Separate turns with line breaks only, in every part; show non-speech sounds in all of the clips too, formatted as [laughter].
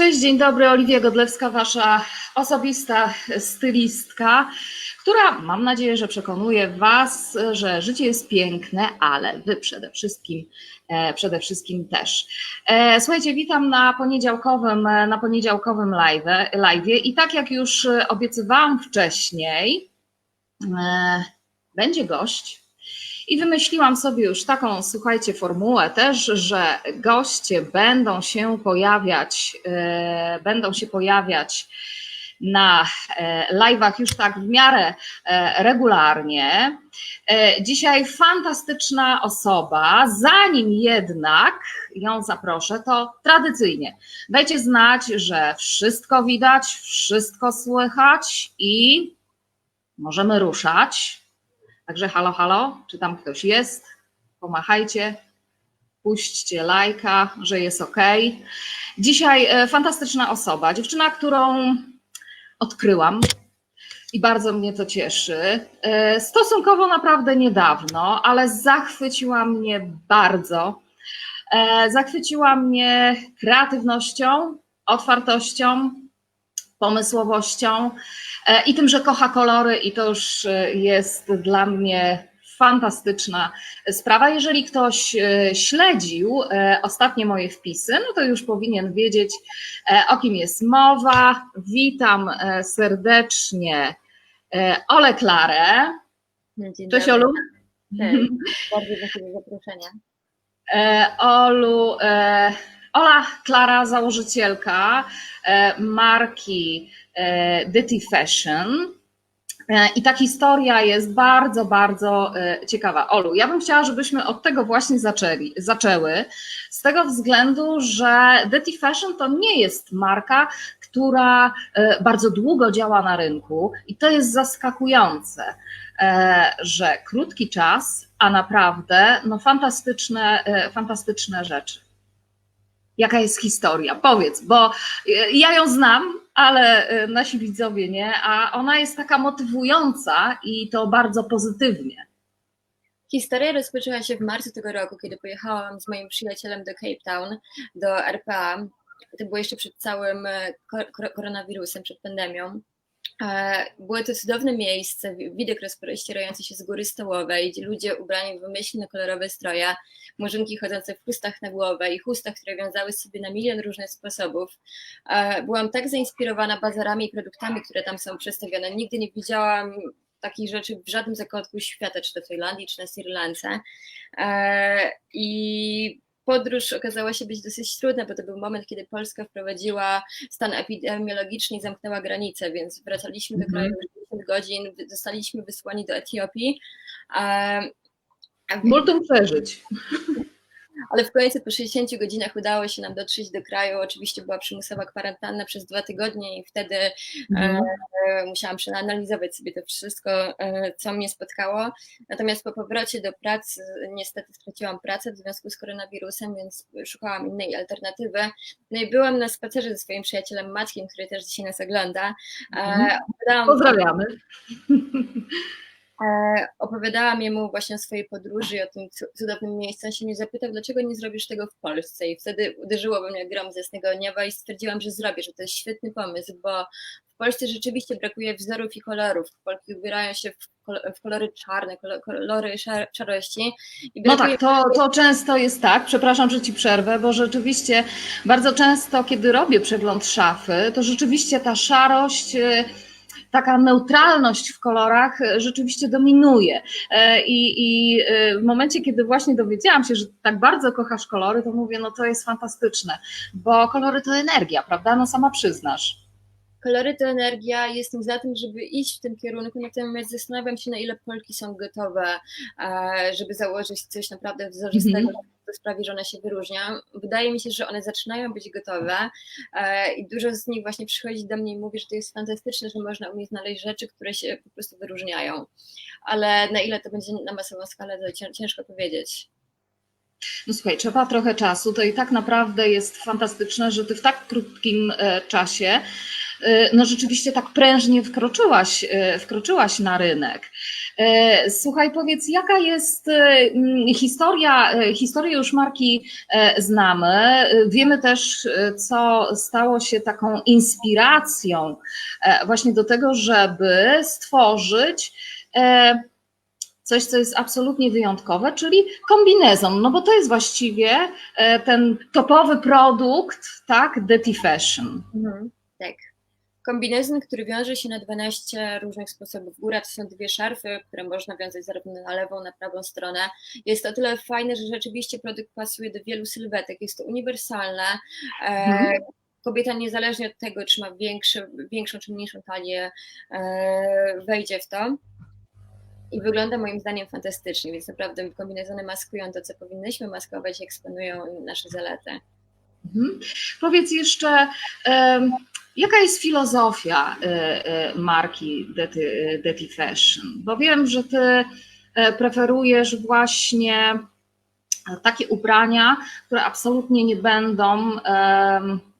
Cześć, dzień dobry. Oliwia Godlewska, wasza osobista stylistka, która mam nadzieję, że przekonuje was, że życie jest piękne, ale wy przede wszystkim, e, przede wszystkim też. E, Słuchajcie, witam na poniedziałkowym, na poniedziałkowym live, live i tak jak już obiecywałam wcześniej, e, będzie gość. I wymyśliłam sobie już taką, słuchajcie, formułę też, że goście będą się pojawiać, e, będą się pojawiać na e, live'ach już tak w miarę e, regularnie. Dzisiaj fantastyczna osoba. Zanim jednak ją zaproszę, to tradycyjnie dajcie znać, że wszystko widać, wszystko słychać i możemy ruszać. Także halo, halo, czy tam ktoś jest? Pomachajcie, puśćcie lajka, że jest ok. Dzisiaj e, fantastyczna osoba, dziewczyna, którą odkryłam i bardzo mnie to cieszy. E, Stosunkowo naprawdę niedawno, ale zachwyciła mnie bardzo. E, Zachwyciła mnie kreatywnością, otwartością, pomysłowością e, i tym, że kocha kolory, i to już e, jest dla mnie fantastyczna sprawa. Jeżeli ktoś e, śledził ostatnie moje wpisy, no to już powinien wiedzieć, o kim jest mowa. Witam serdecznie Ole Klarę.
Dzień
Cześć
dobry.
Olu.
Cześć. Bardzo dziękuję za zaproszenie.
Olu, Ola Klara, założycielka e, marki e, Ditty Fashion. E, I ta historia jest bardzo, bardzo ciekawa. Olu, ja bym chciała, żebyśmy od tego właśnie zaczęli, zaczęły, z tego względu, że Ditty Fashion to nie jest marka, która bardzo długo działa na rynku i to jest zaskakujące, że krótki czas, a naprawdę no fantastyczne, fantastyczne rzeczy. Jaka jest historia? Powiedz, bo e, ja ją znam, ale e, nasi widzowie nie, a ona jest taka motywująca i to bardzo pozytywnie.
Historia rozpoczęła się w marcu tego roku, kiedy pojechałam z moim przyjacielem do Cape Town, do RPA. To było jeszcze przed całym e, kor- kor- koronawirusem, przed pandemią. E, Było to cudowne miejsce, wi- widok rozpościerający się z góry stołowej, gdzie ludzie ubrani w wymyślne kolorowe stroje, murzynki chodzące w chustach na głowę i chustach, które wiązały sobie na milion różnych sposobów. E, Byłam tak zainspirowana bazarami i produktami, które tam są przedstawione. Nigdy nie widziałam takich rzeczy w żadnym zakątku świata, czy to w Tajlandii, czy na Sri Lance. E, I podróż okazała się być dosyć trudna, bo to był moment, kiedy Polska wprowadziła stan epidemiologiczny i zamknęła granice, więc wracaliśmy do kraju w 10 godzin, zostaliśmy wysłani do Etiopii.
Multum przeżyć.
Ale w końcu po 60 godzinach udało się nam dotrzeć do kraju. Oczywiście była przymusowa kwarantanna przez dwa tygodnie i wtedy
Mhm.
e, musiałam przeanalizować sobie to wszystko, e, co mnie spotkało. Natomiast po powrocie do pracy niestety straciłam pracę w związku z koronawirusem, więc szukałam innej alternatywy. No i byłam na spacerze ze swoim przyjacielem Maćkiem, który też dzisiaj nas ogląda. E,
Mhm. Pozdrawiamy.
E, opowiadałam jemu właśnie o swojej podróży o tym cu- cudownym miejscu. On się mnie zapytał, dlaczego nie zrobisz tego w Polsce. I wtedy uderzyło mnie grom z jasnego nieba i stwierdziłam, że zrobię, że to jest świetny pomysł, bo w Polsce rzeczywiście brakuje wzorów i kolorów. Polki ubierają się w, kol- w kolory czarne, kolo- kolory szar- szarości.
No tak, to, to często jest tak, przepraszam, że ci przerwę, bo rzeczywiście bardzo często, kiedy robię przegląd szafy, to rzeczywiście ta szarość, e, taka neutralność w kolorach e, rzeczywiście dominuje. E, I, I e, w momencie, kiedy właśnie dowiedziałam się, że tak bardzo kochasz kolory, to mówię, no to jest fantastyczne, bo kolory to energia, prawda? No sama przyznasz.
Kolory to energia, jestem za tym, żeby iść w tym kierunku, natomiast zastanawiam się, na ile Polki są gotowe, e, żeby założyć coś naprawdę wzorzystego,
Mhm.
co sprawi, że one się wyróżnią. Wydaje mi się, że one zaczynają być gotowe e, i dużo z nich właśnie przychodzi do mnie i mówi, że to jest fantastyczne, że można u mnie znaleźć rzeczy, które się po prostu wyróżniają. Ale na ile to będzie na masową skalę, to cię- ciężko powiedzieć.
No słuchaj, trzeba trochę czasu, to i tak naprawdę jest fantastyczne, że ty w tak krótkim e, czasie no rzeczywiście tak prężnie wkroczyłaś, wkroczyłaś na rynek. Słuchaj, powiedz, jaka jest historia, historię już marki znamy. Wiemy też, co stało się taką inspiracją właśnie do tego, żeby stworzyć coś, co jest absolutnie wyjątkowe, czyli kombinezon, no bo to jest właściwie ten topowy produkt, tak, Dirty Fashion.
Mhm, tak. Kombinezon, który wiąże się na 12 różnych sposobów. Góra to są dwie szarfy, które można wiązać zarówno na lewą, na prawą stronę. Jest to tyle fajne, że rzeczywiście produkt pasuje do wielu sylwetek. Jest to uniwersalne. E, mhm. Kobieta niezależnie od tego, czy ma większy, większą czy mniejszą talię, e, wejdzie w to i wygląda moim zdaniem fantastycznie, więc naprawdę kombinezony maskują to, co powinnyśmy maskować i eksponują nasze zalety.
Mhm. Powiedz jeszcze, jaka jest filozofia y, y, marki Dirty, Dirty Fashion? Bo wiem, że ty e, preferujesz właśnie takie ubrania, które absolutnie nie będą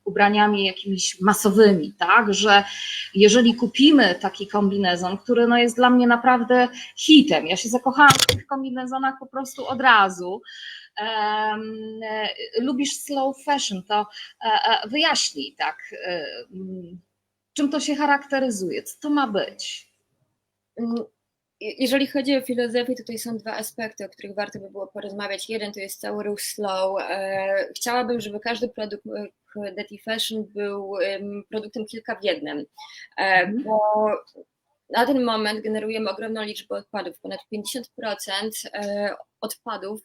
ubraniami jakimiś masowymi, tak, że jeżeli kupimy taki kombinezon, który no jest dla mnie naprawdę hitem, ja się zakochałam w tych kombinezonach po prostu od razu, lubisz slow fashion, to uh, wyjaśnij tak, um, czym to się charakteryzuje, co to ma być?
Mm, jeżeli chodzi o filozofię, tutaj są dwa aspekty, o których warto by było porozmawiać. Jeden to jest cały ruch slow. Chciałabym, żeby każdy produkt Dirty Fashion był produktem kilka w jednym, e, mhm. bo na ten moment generujemy ogromną liczbę odpadów. Ponad 50% e, odpadów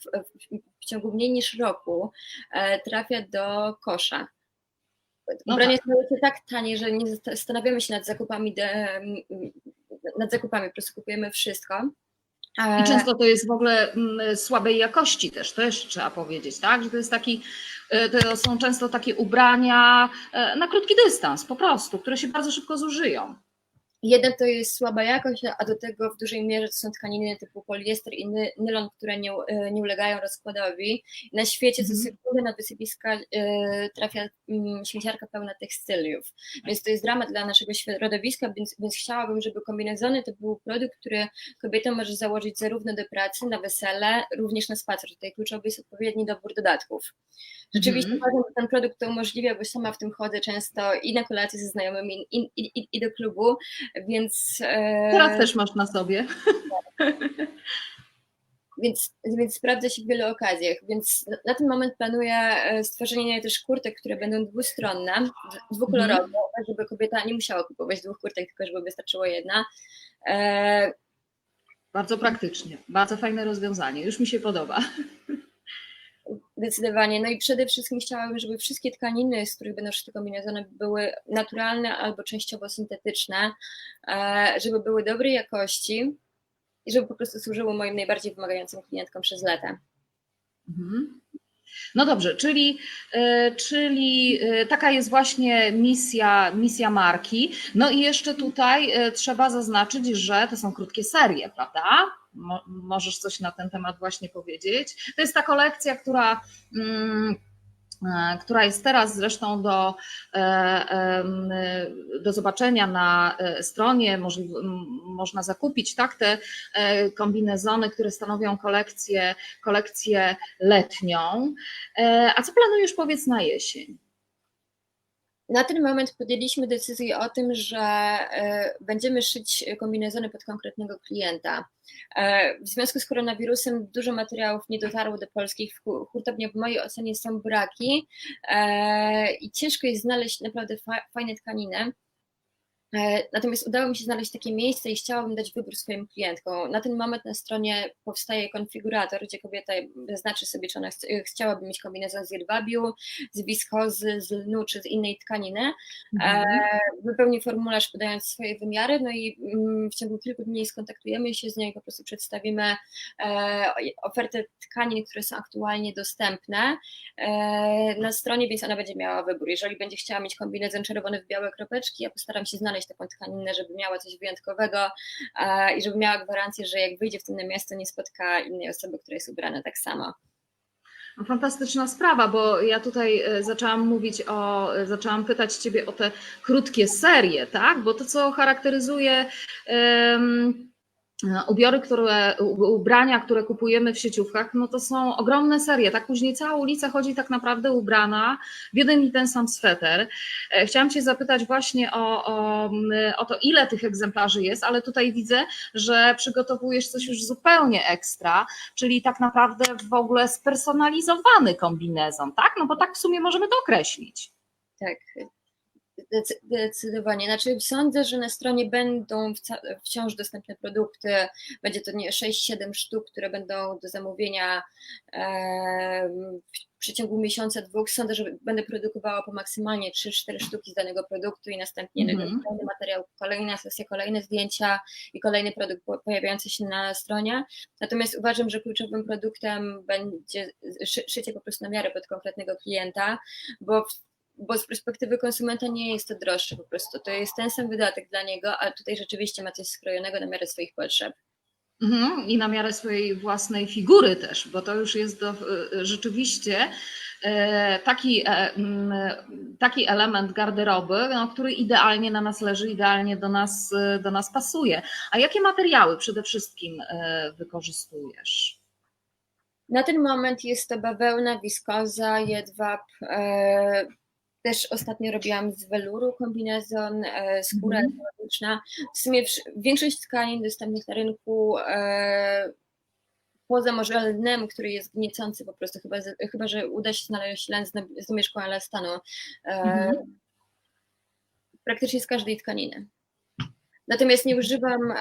w ciągu mniej niż roku e, trafia do kosza. No Ubranie tak. jest tak tanie, że nie zastanawiamy się nad zakupami, nad zakupami, po prostu kupujemy wszystko.
I często to jest w ogóle słabej jakości też, też trzeba powiedzieć, tak? Że to jest taki, e, to są często takie ubrania e, na krótki dystans po prostu, które się bardzo szybko zużyją.
Jeden to jest słaba jakość, a do tego w dużej mierze to są tkaniny typu poliester i nylon, które nie, e, nie ulegają rozkładowi. Na świecie co mm. sekundę na wysypiska e, trafia mm, śmieciarka pełna tekstyliów, więc to jest dramat dla naszego środowiska, więc, więc chciałabym, żeby kombinezony to był produkt, który kobieta może założyć zarówno do pracy, na wesele, również na spacer. Tutaj kluczowy jest odpowiedni dobór dodatków. Rzeczywiście mm. ważne, ten produkt to umożliwia, bo sama w tym chodzę często i na kolację ze znajomymi, i, i, i, i do klubu, więc...
E, Teraz też masz na sobie. [laughs]
Więc, więc sprawdza się w wielu okazjach. Więc na ten moment planuję e, stworzenie też kurtek, które będą dwustronne, dwukolorowe, mm. żeby kobieta nie musiała kupować dwóch kurtek, tylko żeby wystarczyło jedna. E,
bardzo praktycznie, bardzo fajne rozwiązanie, już mi się podoba. [laughs]
Zdecydowanie. No i przede wszystkim chciałabym, żeby wszystkie tkaniny, z których będą szyte kombinezony, były naturalne albo częściowo syntetyczne, e, żeby były dobrej jakości i żeby po prostu służyły moim najbardziej wymagającym klientkom przez lata.
Mhm. No dobrze, czyli, e, czyli e, taka jest właśnie misja, misja marki. No i jeszcze tutaj trzeba zaznaczyć, że to są krótkie serie, prawda? Mo możesz coś na ten temat właśnie powiedzieć. To jest ta kolekcja, która. Mm, e, która jest teraz zresztą do, e, do zobaczenia na e, stronie. można zakupić tak, te kombinezony, które stanowią kolekcję, kolekcję letnią. A co planujesz powiedz na jesień?
Na ten moment podjęliśmy decyzję o tym, że e, będziemy szyć kombinezony pod konkretnego klienta. E, w związku z koronawirusem dużo materiałów nie dotarło do polskich hurtowni. W mojej ocenie są braki e, i ciężko jest znaleźć naprawdę fajne tkaniny. E, natomiast udało mi się znaleźć takie miejsce i chciałabym dać wybór swoim klientkom. Na ten moment na stronie powstaje konfigurator, gdzie kobieta zaznaczy sobie, czy ona chciałaby mieć kombinezon z jedwabiu, z wiskozy, z lnu czy z innej tkaniny. Mhm. E, wypełni formularz podając swoje wymiary, no i mm, w ciągu kilku dni skontaktujemy się z nią i po prostu przedstawimy e, ofertę tkanin, które są aktualnie dostępne na stronie, więc ona będzie miała wybór. Jeżeli będzie chciała mieć kombinezon czerwony w białe kropeczki, ja postaram się znaleźć taką tkaninę, żeby miała coś wyjątkowego i żeby miała gwarancję, że jak wyjdzie w tym miasto, nie spotka innej osoby, która jest ubrana tak samo.
No, Fantastyczna sprawa, bo ja tutaj e, zaczęłam mówić o, e, zaczęłam pytać Ciebie o te krótkie serie, tak? Bo to, co charakteryzuje ubiory, które, ubrania, które kupujemy w sieciówkach, no to są ogromne serie, tak? Później cała ulica chodzi tak naprawdę ubrana w jeden i ten sam sweter. E, Chciałam Cię zapytać właśnie o, o, o to, ile tych egzemplarzy jest, ale tutaj widzę, że przygotowujesz coś już zupełnie ekstra, czyli tak naprawdę w ogóle spersonalizowany kombinezon, tak? No bo tak w sumie możemy to określić.
Tak, zdecydowanie. Znaczy, sądzę, że na stronie będą wciąż dostępne produkty. Będzie to nie 6-7 sztuk, które będą do zamówienia w przeciągu miesiąca, dwóch. Sądzę, że będę produkowała po maksymalnie 3-4 sztuki z danego produktu i następnie
Mhm.
kolejny materiał, kolejna sesja, kolejne zdjęcia i kolejny produkt po- pojawiający się na stronie. Natomiast uważam, że kluczowym produktem będzie szy- szycie po prostu na miarę pod konkretnego klienta, bo bo z perspektywy konsumenta nie jest to droższe po prostu. To jest ten sam wydatek dla niego, a tutaj rzeczywiście ma coś skrojonego na miarę swoich potrzeb.
Mhm. I na miarę swojej własnej figury też, bo to już jest do, y, rzeczywiście e, taki, e, taki element garderoby, no, który idealnie na nas leży, idealnie do nas, do nas pasuje. A jakie materiały przede wszystkim e, wykorzystujesz?
Na ten moment jest to bawełna, wiskoza, jedwab. Też ostatnio robiłam z weluru kombinezon, e, skóra ekologiczna. W sumie większość tkanin dostępnych na rynku, e, poza może lnem, który jest gniecący po prostu, chyba, chyba że uda się znaleźć len z domieszką elastanu, e,
Mhm.
praktycznie z każdej tkaniny. Natomiast nie używam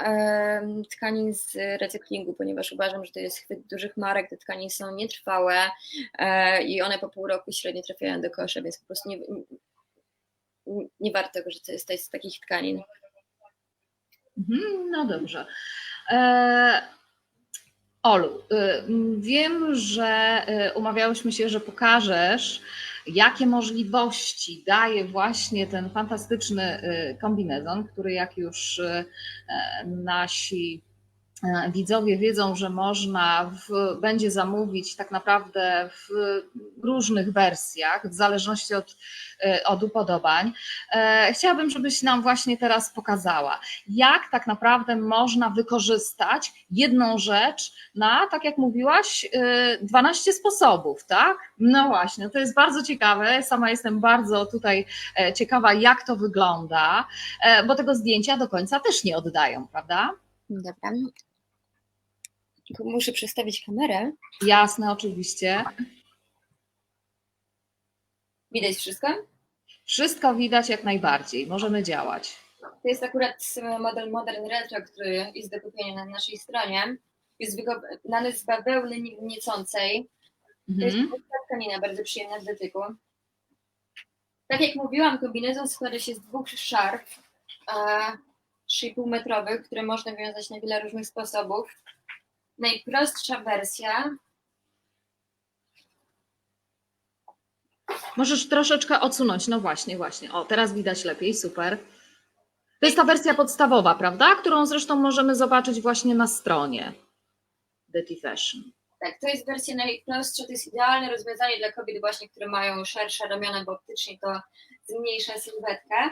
tkanin z recyklingu, ponieważ uważam, że to jest chwyt dużych marek, te tkaniny są nietrwałe e, i one po pół roku średnio trafiają do kosza, więc po prostu nie, nie, nie warto korzystać z takich tkanin.
Mhm, No dobrze. E, Olu, y, wiem, że y, umawiałyśmy się, że pokażesz, jakie możliwości daje właśnie ten fantastyczny y, kombinezon, który jak już y, e, nasi widzowie wiedzą, że można w, będzie zamówić tak naprawdę w różnych wersjach, w zależności od, e, od upodobań. E, Chciałabym, żebyś nam właśnie teraz pokazała, jak tak naprawdę można wykorzystać jedną rzecz na, tak jak mówiłaś, e, 12 sposobów, tak? No właśnie, to jest bardzo ciekawe. Sama jestem bardzo tutaj e, ciekawa, jak to wygląda, e, bo tego zdjęcia do końca też nie oddają, prawda?
Dobra. Muszę przestawić kamerę.
Jasne, oczywiście.
Widać wszystko?
Wszystko widać jak najbardziej. Możemy działać.
To jest akurat model Modern Retro, który jest do kupienia na naszej stronie. Jest wykonany z bawełny niecącej. To jest
Mhm.
tkanina bardzo przyjemna w dotyku. Tak jak mówiłam, kombinezon składa się z dwóch szarf e, 3,5 metrowych, które można wiązać na wiele różnych sposobów. Najprostsza wersja
Możesz troszeczkę odsunąć. No właśnie, właśnie. O, teraz widać lepiej, super. To jest ta wersja podstawowa, prawda? Którą zresztą możemy zobaczyć właśnie na stronie Dirty Fashion.
Tak, to jest wersja najprostsza, to jest idealne rozwiązanie dla kobiet właśnie, które mają szersze ramiona, bo optycznie to zmniejsza sylwetkę.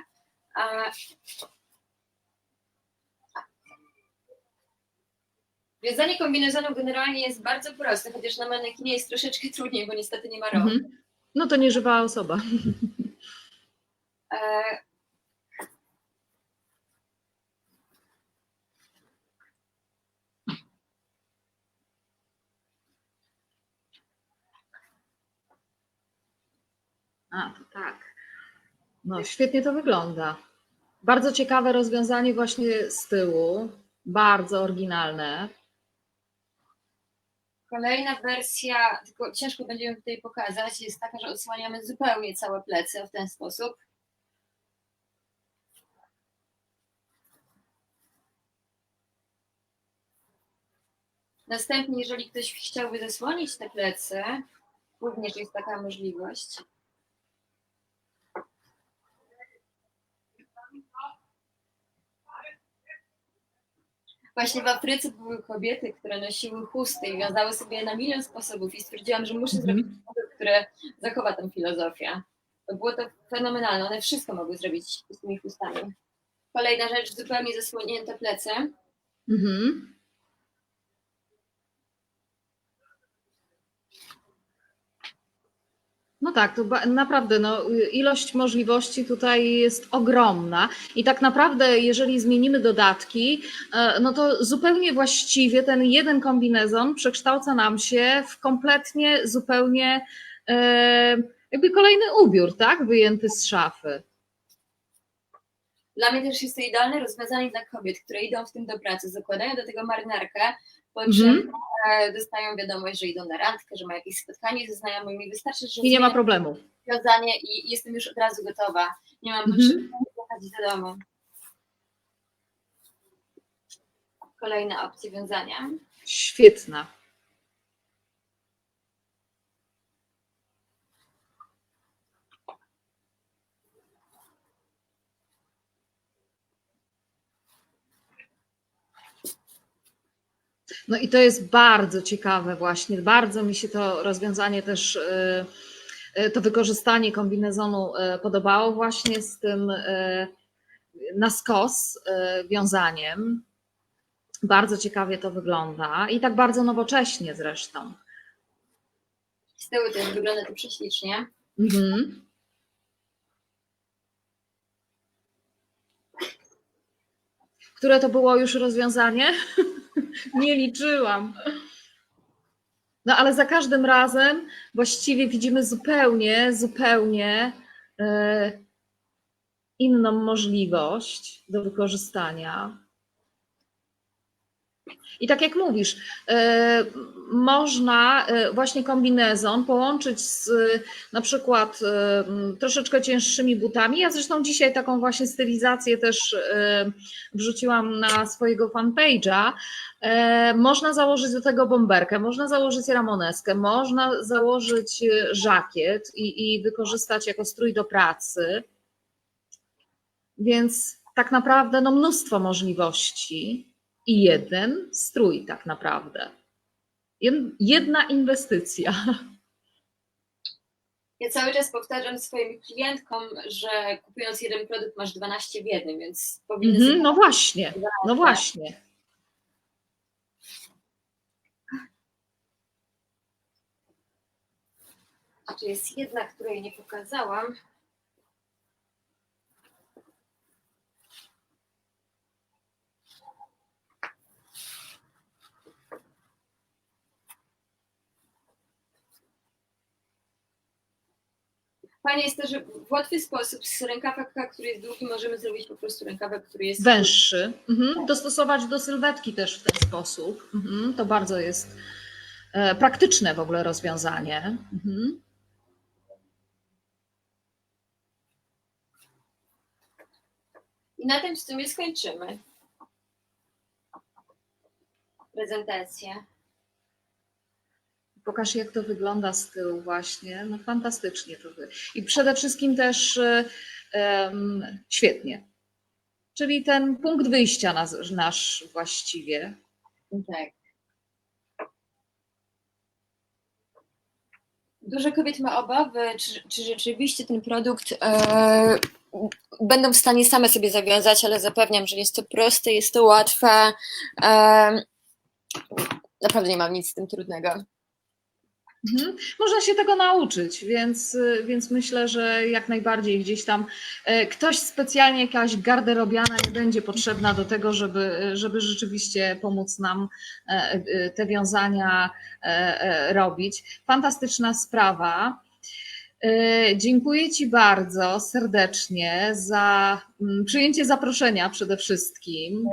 Wiązanie kombinezonu generalnie jest bardzo proste, chociaż na manekinie jest troszeczkę trudniej, bo niestety nie ma rąk.
Mhm. No to nieżywa osoba.
E, [laughs]
A, to tak. No, świetnie to wygląda. Bardzo ciekawe rozwiązanie właśnie z tyłu. Bardzo oryginalne.
Kolejna wersja, tylko ciężko będzie ją tutaj pokazać, jest taka, że odsłaniamy zupełnie całe plecy w ten sposób. Następnie, jeżeli ktoś chciałby zasłonić te plecy, również jest taka możliwość. Właśnie w Afryce były kobiety, które nosiły chusty i wiązały sobie na milion sposobów i stwierdziłam, że muszę
Mhm.
zrobić produkt, który zachowa tę filozofię. Było to fenomenalne, one wszystko mogły zrobić z tymi chustami. Kolejna rzecz, zupełnie zasłonięte plecy.
Mhm. No tak, to naprawdę no, ilość możliwości tutaj jest ogromna i tak naprawdę jeżeli zmienimy dodatki, e, no to zupełnie właściwie ten jeden kombinezon przekształca nam się w kompletnie zupełnie e, jakby kolejny ubiór, tak, wyjęty z szafy.
Dla mnie też jest to idealne rozwiązanie dla kobiet, które idą w tym do pracy, zakładają do tego marynarkę, po czym e, dostają wiadomość, że idą na randkę, że mają jakieś spotkanie ze znajomymi. Wystarczy, że
I nie ma problemu.
rozwiązanie i jestem już od razu gotowa. Nie mam
Mhm.
potrzeby jechać do domu. Kolejna opcja wiązania.
Świetna. No i to jest bardzo ciekawe właśnie. Bardzo mi się to rozwiązanie też, y, y, to wykorzystanie kombinezonu y, podobało właśnie z tym na skos wiązaniem. Bardzo ciekawie to wygląda i tak bardzo nowocześnie zresztą.
Z tyłu też wygląda to prześlicznie.
Mhm. Które to było już rozwiązanie? [laughs] Nie liczyłam. No ale za każdym razem właściwie widzimy zupełnie, zupełnie e, inną możliwość do wykorzystania. I tak jak mówisz, e, można e, właśnie kombinezon połączyć z na przykład e, troszeczkę cięższymi butami. Ja zresztą dzisiaj taką właśnie stylizację też e, wrzuciłam na swojego fanpage'a. E, Można założyć do tego bomberkę, można założyć ramoneskę, można założyć e, żakiet i, i wykorzystać jako strój do pracy. Więc tak naprawdę no mnóstwo możliwości i jeden strój tak naprawdę. Jed- Jedna inwestycja.
Ja cały czas powtarzam swoim klientkom, że kupując jeden produkt masz 12 w jednym, więc powinny
Mhm,
sobie
no właśnie, no właśnie.
A czy jest jedna, której nie pokazałam? Fajnie jest to, że w łatwy sposób z rękawka, który jest długi, możemy zrobić po prostu rękawek, który jest
Węższy. Mhm. Dostosować do sylwetki też w ten sposób. Mhm. To bardzo jest e, praktyczne w ogóle rozwiązanie. Mhm.
I na tym w sumie skończymy prezentację.
Pokaż, jak to wygląda z tyłu właśnie. No fantastycznie to wy. I przede wszystkim też em, świetnie. Czyli ten punkt wyjścia nas, nasz właściwie.
Tak. Dużo kobiet ma obawy, czy, czy rzeczywiście ten produkt e, będą w stanie same sobie zawiązać, ale zapewniam, że jest to proste, jest to łatwe. E, naprawdę nie mam nic z tym trudnego.
Mhm. Można się tego nauczyć, więc, y, więc myślę, że jak najbardziej gdzieś tam e, ktoś specjalnie, jakaś garderobiana nie będzie potrzebna do tego, żeby, żeby rzeczywiście pomóc nam e, e, te wiązania e, e, robić. Fantastyczna sprawa. E, Dziękuję Ci bardzo serdecznie za mm, przyjęcie zaproszenia przede wszystkim.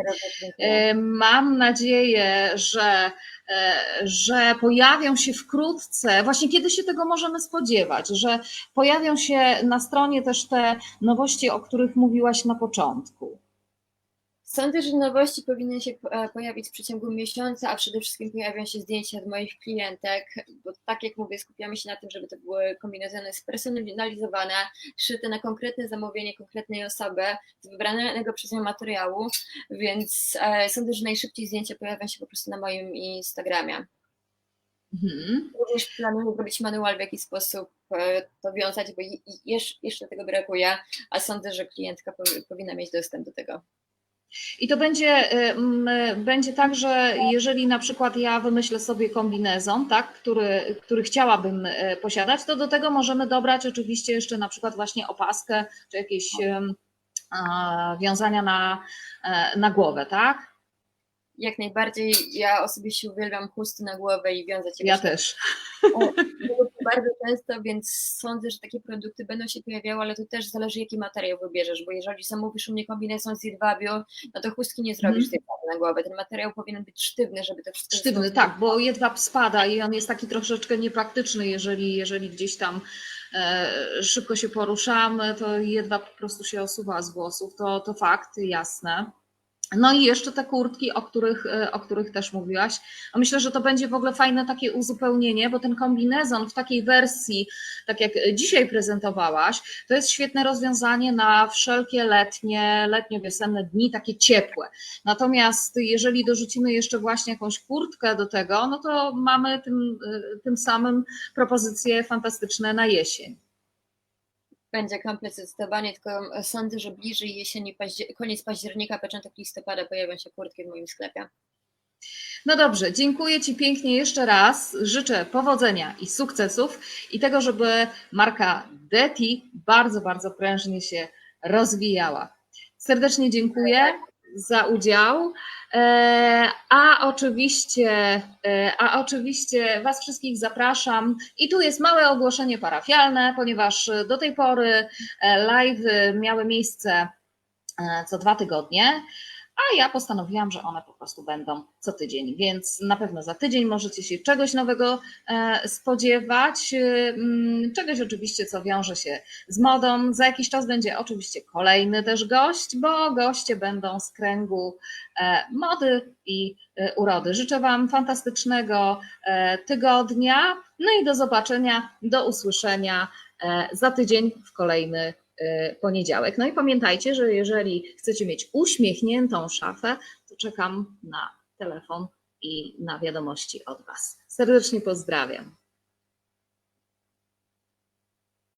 E, Mam nadzieję, że, e, że pojawią się wkrótce, właśnie kiedy się tego możemy spodziewać, że pojawią się na stronie też te nowości, o których mówiłaś na początku.
Sądzę, że nowości powinny się e, pojawić w przeciągu miesiąca, a przede wszystkim pojawią się zdjęcia od moich klientek, bo tak jak mówię, skupiamy się na tym, żeby to były kombinezony spersonalizowane, szyte na konkretne zamówienie konkretnej osoby z wybranego przez nią materiału, więc e, sądzę, że najszybciej zdjęcia pojawią się po prostu na moim Instagramie.
Mhm.
Również planuję zrobić manual, w jaki sposób e, to wiązać, bo jeszcze, tego brakuje, a sądzę, że klientka powi- powinna mieć dostęp do tego.
I to będzie, będzie tak, że jeżeli na przykład ja wymyślę sobie kombinezon, tak, który, który chciałabym y, posiadać, to do tego możemy dobrać oczywiście jeszcze na przykład właśnie opaskę czy jakieś wiązania na, e, na głowę, tak?
Jak najbardziej ja osobiście uwielbiam chusty na głowę i wiązać je
Ja też.
Bardzo często, więc sądzę, że takie produkty będą się pojawiały, ale to też zależy, jaki materiał wybierzesz, bo jeżeli zamówisz u mnie kombinezon z jedwabiu, no to chustki nie zrobisz
Mhm.
tej na głowę. Ten materiał powinien być sztywny, żeby to wszystko
Sztywny,
zostało-
tak, bo jedwab spada i on jest taki troszeczkę niepraktyczny, jeżeli, jeżeli gdzieś tam e, szybko się poruszamy, to jedwab po prostu się osuwa z włosów, to, to fakt, jasne. No i jeszcze te kurtki, o których, e, o których też mówiłaś. Myślę, że to będzie w ogóle fajne takie uzupełnienie, bo ten kombinezon w takiej wersji, tak jak dzisiaj prezentowałaś, to jest świetne rozwiązanie na wszelkie letnie, letnio-wiosenne dni, takie ciepłe. Natomiast jeżeli dorzucimy jeszcze właśnie jakąś kurtkę do tego, no to mamy tym, y, tym samym propozycje fantastyczne na jesień.
Będzie komplet zdecydowanie, tylko sądzę, że bliżej jesieni, paździer- koniec października, początek listopada pojawią się kurtki w moim sklepie.
No dobrze, dziękuję Ci pięknie jeszcze raz. Życzę powodzenia i sukcesów i tego, żeby marka Deti bardzo, bardzo prężnie się rozwijała. Serdecznie dziękuję za udział. E, A oczywiście, e, a oczywiście Was wszystkich zapraszam. I tu jest małe ogłoszenie parafialne, ponieważ do tej pory e, live miały miejsce co dwa tygodnie a ja postanowiłam, że one po prostu będą co tydzień, więc na pewno za tydzień możecie się czegoś nowego e, spodziewać, e, mm, czegoś oczywiście, co wiąże się z modą. Za jakiś czas będzie oczywiście kolejny też gość, bo goście będą z kręgu e, mody i urody. Życzę Wam fantastycznego tygodnia, no i do zobaczenia, do usłyszenia za tydzień w kolejny poniedziałek. No i pamiętajcie, że jeżeli chcecie mieć uśmiechniętą szafę, to czekam na telefon i na wiadomości od Was. Serdecznie pozdrawiam.